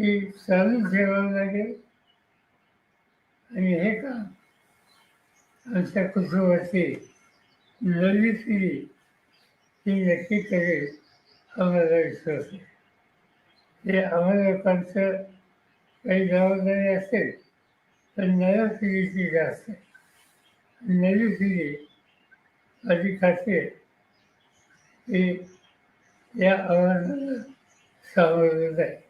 ती चालू ठेवावं लागेल. आणि हे काम आमच्या कुटुंबाची नवी पिढी ही नक्की करेल. आम्हाला विश्वास आहे. हे आम्हाला लोकांचं काही जबाबदारी असेल तर नव्या पिढीची जास्त. आहे नवी पिढी माझी खात्री आहे की या आव्हानाला सामोरं जाईल.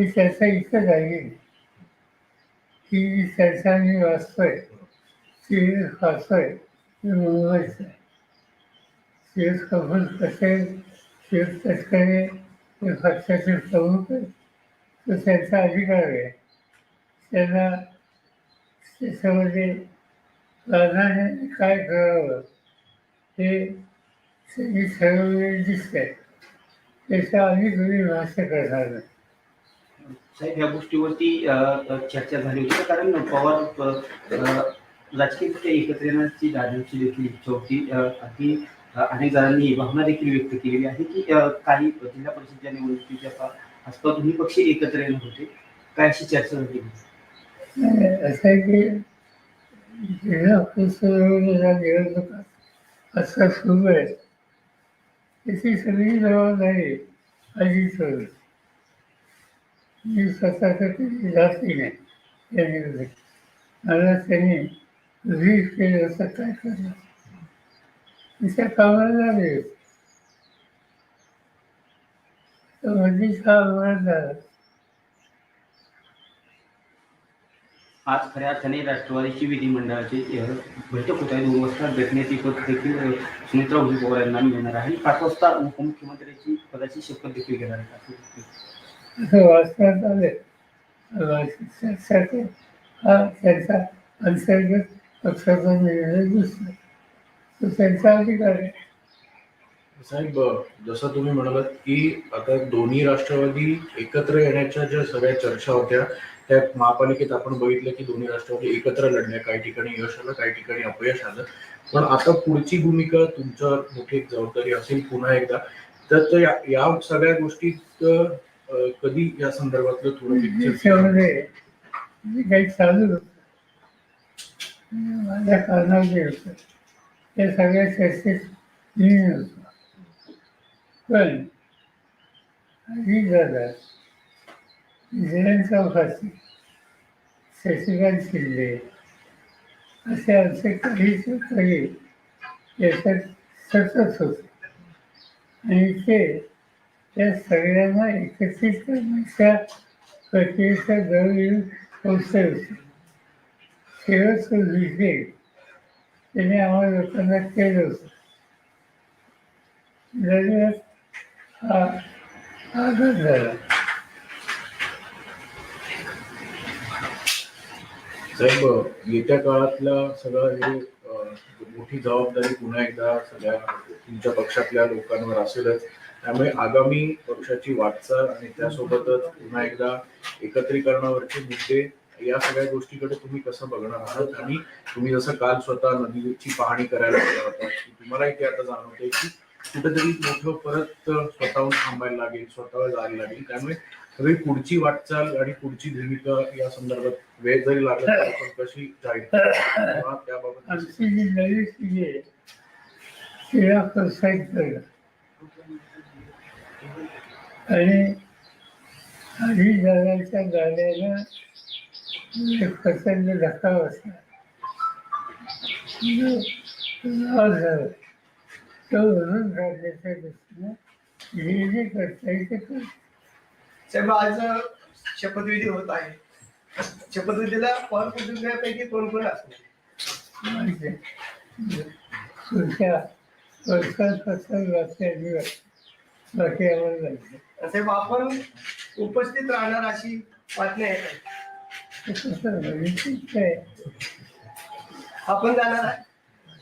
ही चर्चा इथं झाली की जी चर्चा मी वाचतोय ती वाचतोय ती मुंबईच आहे. शिव कपूर कसे शिव तस्करे हे पक्षाचे प्रमुख आहेत तो त्यांचा अधिकार आहे. त्यांना त्याच्यामध्ये प्राधान्याने काय करावं? हे ठरवलेले दिसत दिसते त्याच्या आम्ही तुम्ही भाष्य करणार नाही साहेब या गोष्टीवरती चर्चा झाली होती. कारण पवार राजकीय एकत्र येण्याची दादांची देखील इच्छा होती. अगदी अनेक जणांनी भावना देखील व्यक्त केलेली आहे की काही जिल्हा परिषदच्या निवडणुकीच्या आसपास दोन्ही पक्ष एकत्र येणार होते. काय अशी चर्चा झाली? असं आहे की जिल्हा परिषदेच्या निवडणुका असं सुरू आहे त्याची सगळी जबाबदारी अजित करू मी स्वतः तर कधी जाती नाही या मला त्यांनी वीज केलं असं काय करणार? तिच्या कामाला लागले. तर म्हणजे मधीच अपघात झाला. आज खऱ्या अर्थाने राष्ट्रवादीची विधिमंडळाची बैठक होत आहे. दोन वाजता भेटण्याची पद देखील सुमित्रा उभी पवार यांना मिळणार आहे. पाच वाजता उपमुख्यमंत्र्यांची पदाची शपथ देखील घेणार आहे असं वाचण्यात आले. चर्चेसाठी हा त्यांचा अंतर्गत पक्षाचा निर्णय दिसला. तो त्यांचा अधिकार आहे. साहेब जसं तुम्ही म्हणालात की आता दोन्ही राष्ट्रवादी एकत्र येण्याच्या ज्या सगळ्या चर्चा होत्या त्या महापालिकेत आपण बघितलं की दोन्ही राष्ट्रवादी एकत्र लढल्या काही ठिकाणी यश आलं काही ठिकाणी अपयश आलं. पण आता पुढची भूमिका तुमच्या मोठी एक जबाबदारी असेल पुन्हा एकदा. तर या सगळ्या गोष्टीत कधी या संदर्भातलं थोडं काही चालू होतं माझ्या कारणात जे होतं त्या सगळ्या चर्चेत पण अजित दादा जयंत चौकाशी शशिकांत शिंदे असे आमचे काही काही याच्यात सतत होते. आणि ते त्या सगळ्यांना एकत्रित करण्याच्या प्रक्रियेचा दर येऊन पोहोचवते होते. शेवटचं विषय त्याने आम्हाला लोकांना केलं होतं. दरम्यान हा आघात झाला. साहेब येत्या काळातला सगळा हे मोठी जबाबदारी पुन्हा एकदा सगळ्या तुमच्या पक्षातल्या लोकांवर असेलच. त्यामुळे आगामी पक्षाची वाटचाल आणि त्यासोबतच पुन्हा एकदा एकत्रीकरणावरचे मुद्दे या सगळ्या गोष्टीकडे तुम्ही कसं बघणार आहात? आणि तुम्ही जसं काल स्वतः नदीची पाहणी करायला गेला होता की तुम्हाला आता जाणवतंय की कुठेतरी मोठं परत स्वतःहून थांबायला लागेल स्वतःवर जायला लागेल. त्यामुळे सगळी पुढची वाटचाल आणि पुढची भूमिका या संदर्भात वेळ जरी लागला पण कशी जाईल तेव्हा त्याबाबत आमची जी नवी पिढी आहे तिला प्रोत्साहित करणं आणि आधी जगाच्या गाड्याला एक प्रचंड धक्का बसला. जो लाभ झाला. तो भरून काढण्याच्या दृष्टीनं जे जे करता येईल ते करतो आज शपथविधी होत आहे. शपथविधीला पवार कुटुंबियापैकी कोण कोण असणार? आहे. पुढच्या वर्षात फक्त बाकी आम्हाला आहे. साहेब आपण उपस्थित राहणार अशी बातम्या येत आहे. आपण जाणार आहे.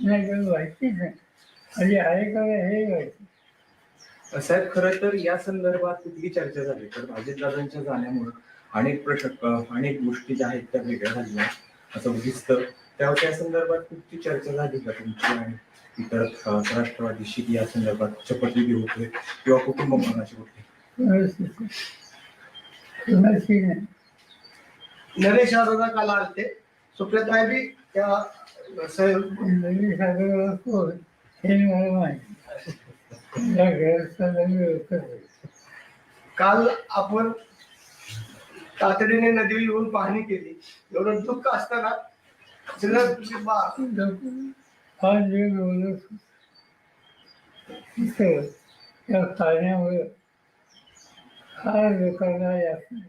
नाही काही नाही आहे का हे माहिती साहेब खरं तर या संदर्भात कुठली चर्चा झाली? तर अजितदादांच्या जाण्यामुळे अनेक प्रश्न अनेक गोष्टी ज्या आहेत त्या वेगळ्या झाल्या. असं दिसतं त्या त्या संदर्भात कुठची चर्चा झाली का तुमची आणि इतर राष्ट्रवादीशी या संदर्भात शपथविधी होते किंवा कुटुंब मनाची होते नरेश अरोरा काल आलते. सुप्रिया बी त्या नरेश नवी कोण हे मला माहीत काल आपण तातडीने नदीवर येऊन पाहणी केली. एवढं दुःख असताना सगळं बा- बोलत पाण्यामुळे फार लोकांना यातना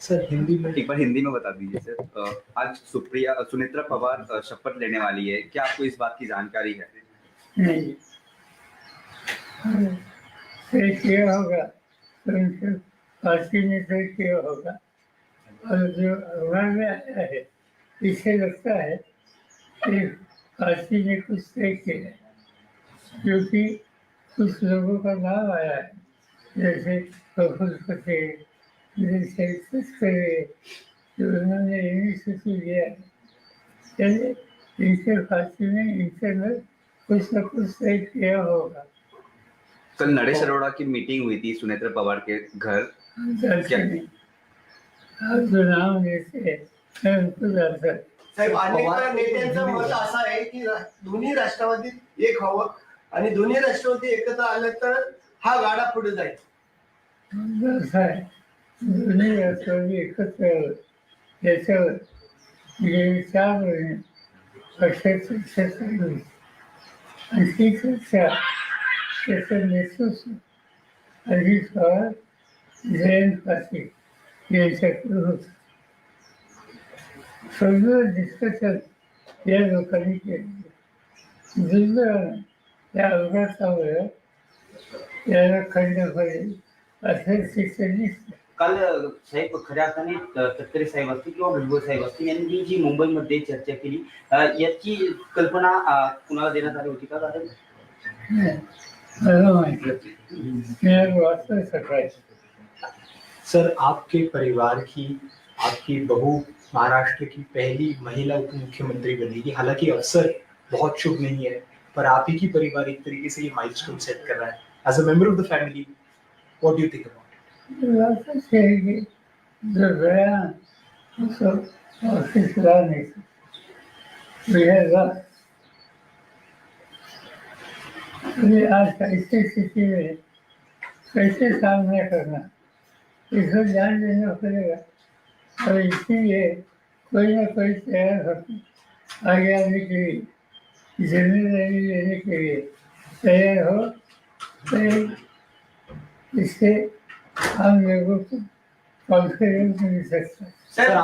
सर हिंदी में एक बार हिंदी में बता दीजिए सर। आज सुप्रिया सुनेत्रा पवार शपथ लेने वाली है। क्या आपको इस बात की जानकारी है? नहीं। किया होगा। पार्टी ने तय किया होगा। और जो अखबार में आया है इसे लगता है कि पार्टी ने कुछ तय किया है क्योंकि कुछ लोगों का नाम आया है। जैसे प्रफुल्ल पटेल जैसे तस्करे जो उन्होंने इनिशिएटिव लिया है। चलिए इनसे पार्टी ने इंटरनल कुछ न कुछ तय किया होगा। कल नरेश अरोड़ा की मीटिंग हुई थी सुनेत्र पवार के घर। जानते नहीं आप जो नाम लेते हैं मैं उनको जानता हूँ। साहेब अनेक नेत्यांचं मत असं आहे की दोन्ही राष्ट्रवादीत एक हवं आणि दोन्ही राष्ट्रवादी एकत्र आले तर हा गाडा पुढे जाईल. दोन्ही राष्ट्रवादी एकत्र. याच्यावर पक्षात चर्चा चालू होती आणि ती चर्चा त्याचं नेतृत्व अजित पवार जयंत पाटील यांच्याकडे होतं. सगळं डिस्कशन या लोकांनी केलं. दुर्दैवानं त्या अपघातामुळे याला खंड पडेल असं दिसतं. काल साहेब खऱ्या अर्थाने तटकरे साहेब असतील किंवा भुजबळ साहेब असतील यांनी जी मुंबईमध्ये चर्चा केली याची कल्पना कुणाला देण्यात आली होती का कारण मला माहिती सर आपके परिवार की आपकी बहू महाराष्ट्र की पहली महिला उप मुख्यमंत्री बनेगी हालांकि अवसर बहुत शुभ नहीं है पर आप ही की परिवार एक तरीके से ये माइलस्टोन सेट कर रहा है as a member of the family what do you think about it आहे ऑफिस नहीं ये आज ऐसी स्थिति में कैसे सामना करना इसको जान लेना पड़ेगा और इसीलिए कोई ना कोई तैयार होकर आगे आने के लिए जिम्मेदारी लेने के लिए तैयार हो तो इससे हम लोगों को कॉन्फिडेंस मिल सकता है।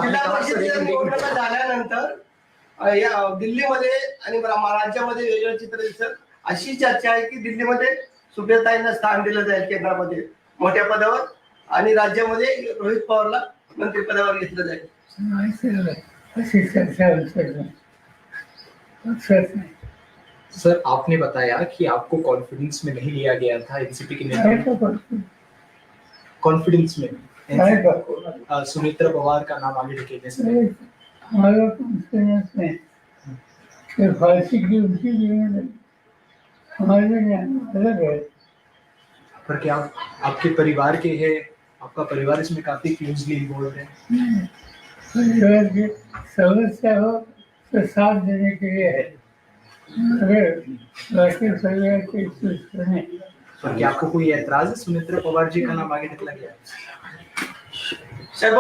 जिल्हा परिषदेच्या निवडणुका झाल्यानंतर या दिल्लीमध्ये आणि रा- राज्यामध्ये वेगळं चित्र दिसत अशी चर्चा आहे की दिल्लीमध्ये सुप्रियाताईंना स्थान दिलं जाईल केंद्रामध्ये मोठ्या पदावर आणि राज्यामध्ये रोहित पवारला मंत्रिपदावर घेतलं जाईल. सर आपने बताया कि आपको कॉन्फिडेंस में नहीं लिया गया था एनसीपी के नेता कॉन्फिडेंस में? करतो अ, सुमित्रा पवार का नाम आगे ढकेलने से हमारा कॉन्फिडेंस नहीं कि फांसी की उनकी ज़िम्मेदारी हमारे ज्ञान अलग है। पर क्या आप, आपके परिवार के हैं? आपका परिवार इसमें काफी क्लोजली इन्वॉल्व है। परिवार की समस्या हो तो साथ देने के लिए है। अगर बाकी परिवार के नहीं पर क्या आपको कोई ऐतराज है? सुमित्रा पवार जी का नाम आगे निकला गया। साहेब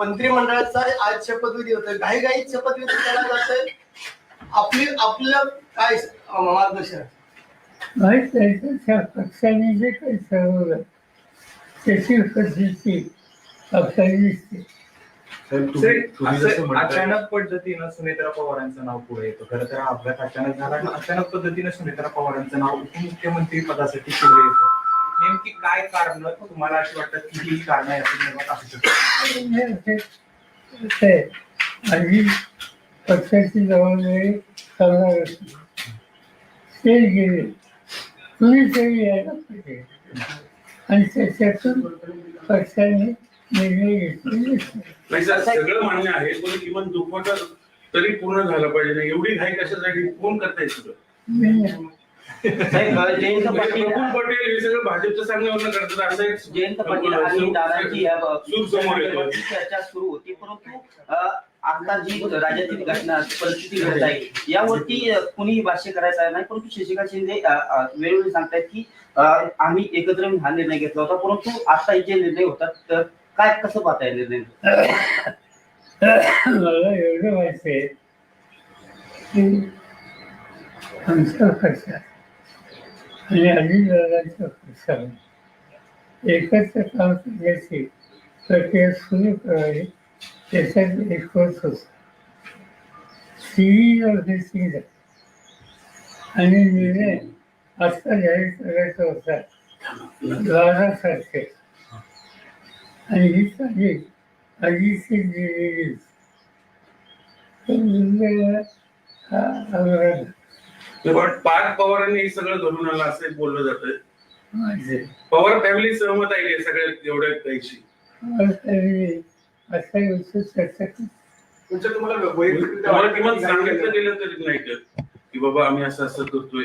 मंत्रिमंडळाचा आज शपथविधी होतोय. घाई घाई शपथविधी केला जातोय. आपली आपलं काय मार्गदर्शन? माहीत आहे त्या पक्षाने जे काही ठरवलं. त्याची आपल्याला दिसते साहेब तुम्ही साहेब, तुम्ही जसं असं म्हणताय अचानक पद्धतीनं सुनेत्रा पवारांचं नाव पुढे येतं. खरं तर हा अपघात अचानक झाला आणि अचानक पद्धतीनं सुनेत्रा पवारांचं नाव उपमुख्यमंत्री पदासाठी पुढे येतं. नेमकी काय कारण? तुम्हाला अशी वाटतात की ही कारण आहे असं निर्माण असू शकतात? ते आधी पक्षाची जबाबदारी करणार ते गेले. कुणीतरी यायला पाहिजे. आणि त्याच्यातून पक्षाने निर्णय घेतलेले असतात. नाही सर सगळं मान्य आहे पण किमान दुखवटा तरी पूर्ण झालं पाहिजे ना एवढी घाई कशासाठी? कोण करताय सगळं? मी जयंत म्हणजे पाटील हे सगळं करतात असं एक जयंत पाटील आणि दादाजी या ब- सूर समोर येतो. चर्चा सुरू होती परंतु आता जी राज्यातील घटना परिस्थिती घडत आहे यावरती अ, कुणीही भाष्य करायचं नाही परंतु शशिकांत शिंदे वेळोवेळी सांगतायत की आम्ही एकत्र हा निर्णय घेतला होता परंतु आता जे निर्णय होतात तर काय कसं पाहताय निर्णय? मला एवढं माहिती की आमच्या पक्षात आणि अजितदादांच्या पक्षाने एकत्र काम करण्याची प्रक्रिया सुरू करावी त्याच्यात एक कोर्स होता सिरीज आणि निर्णय आत्ता जाहीर करायचा होता तारखेला आणि ही तारीख अजितची दिलेली तर दुर्दैवाने हा अपघात पण पार्थ पवारांनी हे सगळं घडून आलं असं बोललं जातंय. माझे पवार फॅमिली सहमत आहे का सगळ्या एवढ्या काहीशी असा चर्चा तुमच्या तुम्हाला किमान सांगितलं गेलं तरी नाही का की बाबा आम्ही असं असं करतोय.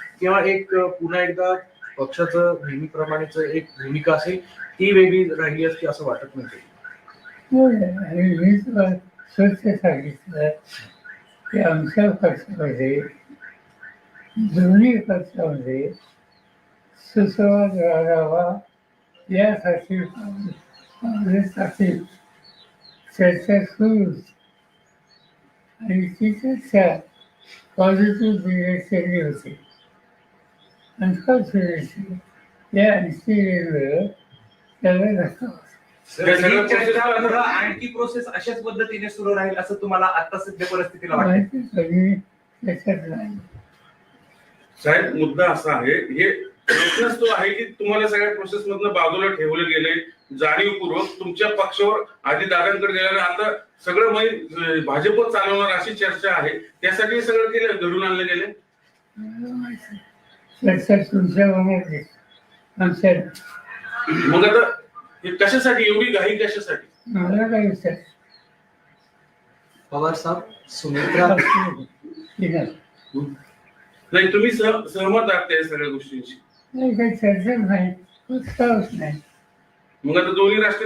किंवा एक पुन्हा एकदा पक्षाचं नेहमीप्रमाणेच एक भूमिका असेल ती वेगळी राहिली असती असं वाटत नाही हो, हो. आणि मी तुला स्वच्छ सांगितलं की आमच्या पक्षामध्ये दोन्ही पक्षामध्ये सुसंवाद राहावा यासाठी काँग्रेससाठी चर्चा सुरू. आणि ती चर्चा पॉझिटिव्ह डिरेक्शनली होती. अनफॉर्च्युनेटली या इन्सिडेंटवर त्याला धक्का. हे सगळं ही चर्चा process- पुढं आणखी प्रोसेस अशाच पद्धतीने सुरू राहील असं तुम्हाला आता सध्या परिस्थितीला वाटतं माहिती कधी त्याच्यात नाही साहेब मुद्दा असा आहे हे प्रश्नच तो आहे की तुम्हाला सगळ्या प्रोसेस मधनं बाजूला ठेवले गेले जाणीवपूर्वक तुमच्या पक्षावर आधी दादांकडे गेल्याने आता सगळं म्हणजे भाजपच चालवणार अशी चर्चा आहे त्यासाठी सगळं केलं घडून आणलं गेले चर्चा तुमच्या. आमच्या मग आता हे कशासाठी एवढी घाई कशासाठी? मला काय विचार पवार साहब सुनेत्रा ठीक आहे. नाही तुम्ही सह- सहमत आहात त्या सगळ्या गोष्टींशी? नाही काही चर्चा नाही. उत्साहच नाही. मग आता दोन्ही राष्ट्र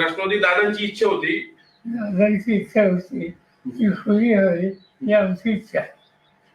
राष्ट्रवादी दादांची इच्छा होती. दादांची इच्छा होती. ती खुली हवी ही आमची इच्छा आहे.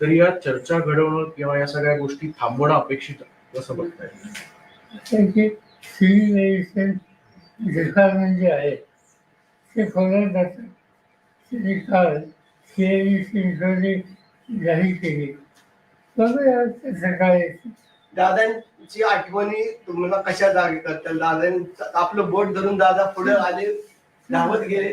तरी या चर्चा घडवणं किंवा या सगळ्या गोष्टी थांबवणं अपेक्षित. कसं बघताय. असं की सिव्हिलायझेशन जे आहे ते खोल्यात जातं त्यांनी काल संशोधनी जाहीर केली. सकाळी. दादांची आठवणी तुम्हाला कशा जागी करतात? दादांचं आपलं बोट धरून दादा पुढे आले धावत गेले.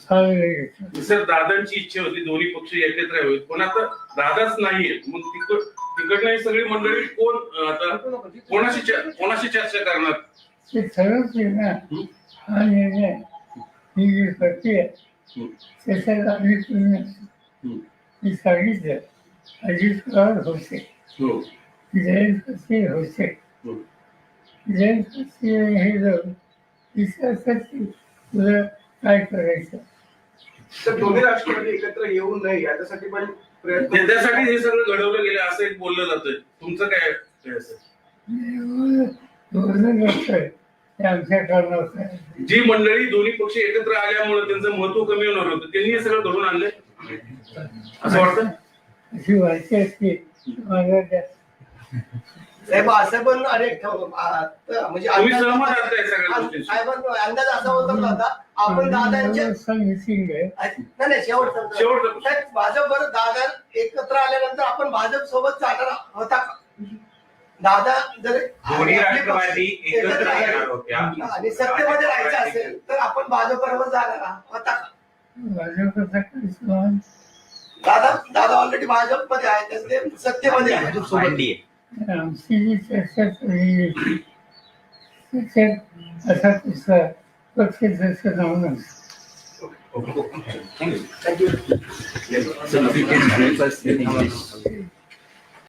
सर दादांची इच्छा होती दोन्ही पक्ष एकत्र यावेत. पण आता दादाच नाहीये. मग तिकड तिकडनं ही सगळी मंडळी कोण आता कोणाशी कोणाशी चर्चा करणार? ते ठरवते ना. हा निर्णय. ही जी प्रक्रिया त्याच्यात आम्ही पूर्ण मी सांगितलं. अजित पवार होते. हो. जयंत पाटील होते. हो. जयंत पाटील हे जाऊन विचारतात की तुला काय करायचं तर दोन्ही राष्ट्रवादी एकत्र येऊ नये याच्यासाठी पण प्रयत्न हे सगळं घडवलं गेलं असं एक बोललं जातंय. तुमचं काय काय असेल? बोलणं नसतंय ते आमच्या कारणात आहे. जी मंडळी दोन्ही पक्ष एकत्र आल्यामुळे त्यांचं महत्त्व कमी होणार होतं. त्यांनी हे सगळं घडून आणलंय? असं वाटतं? अशी वाटते असते. साहेब असं पण आ- म्हणजे तुम्ही अंदाज- सहमत आहात या सगळ्या गोष्टींशी? साहेबांचा अंदाज असा होता का आता आपण दादांच्या मिसिंग आहे नाही नाही शेवट सांगतो. शेवटचं. साहेब, भाजप बरं दादा एकत्र आल्यानंतर आपण भाजप सोबत जाणार होता का? दादा जर दोन्ही राष्ट्रवादी एकत्र आले येणार होत्या. आणि सत्तेमध्ये राहायचं असेल तर आपण भाजप बरोबर जाणार होता का दादा दादा ऑलरेडी भाजपमध्ये आहे तर ते सत्तेमध्ये आहे चर्चा झालेली होती, त्याच्यात असा कुठला पक्ष त्याचं नाव नसतं thank you So if you can help us in English.